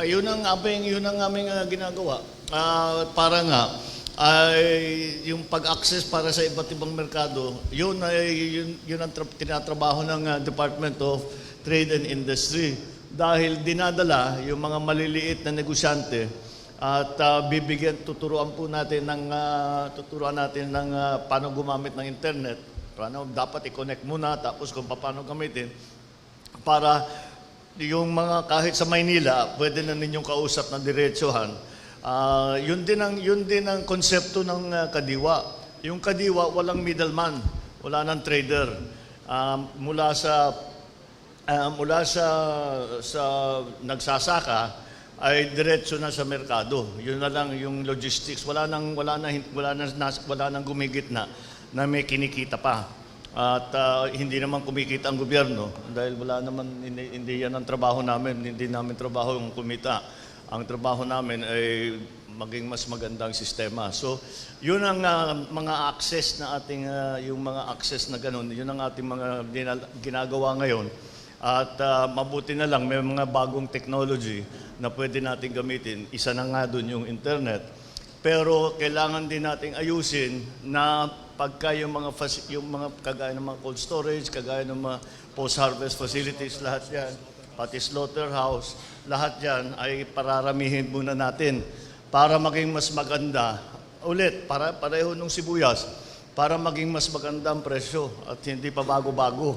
Ayun ang aming, yun ang aming ah, ginagawa. Ah, para nga, ay yung pag-access para sa iba't ibang merkado, yun ay yun, yun ang tra- tinatrabaho ng ah, Department of Trade and Industry. Dahil dinadala yung mga maliliit na negosyante at ah, bibigyan tuturuan po natin ng ah, tuturuan natin ng ah, paano gumamit ng internet. Paano dapat i-connect muna tapos kung paano gamitin para yung mga kahit sa Maynila, pwede na ninyong kausap ng diretsuhan. Ah, yun din ang yun din ang konsepto ng ah, kadiwa. Yung kadiwa walang middleman, wala nang trader. Ah, mula sa ah, mula sa sa nagsasaka ay diretso na sa merkado. Yun na lang yung logistics. Wala nang wala na wala na wala nang gumigit na na may kinikita pa. At ah, hindi naman kumikita ang gobyerno dahil wala naman, hindi, hindi yan ang trabaho namin. Hindi namin trabaho yung kumita. Ang trabaho namin ay maging mas magandang sistema. So, yun ang ah, mga access na ating, ah, yung mga access na ganun, yun ang ating mga ginagawa ngayon. At ah, mabuti na lang, may mga bagong technology na pwede natin gamitin. Isa na nga doon yung internet. Pero kailangan din nating ayusin na pagka yung mga yung mga kagaya ng mga cold storage, kagaya ng mga post-harvest facilities, lahat yan, pati slaughterhouse, lahat yan ay pararamihin muna natin para maging mas maganda. Ulit, para pareho nung sibuyas, para maging mas maganda ang presyo at hindi pa bago-bago.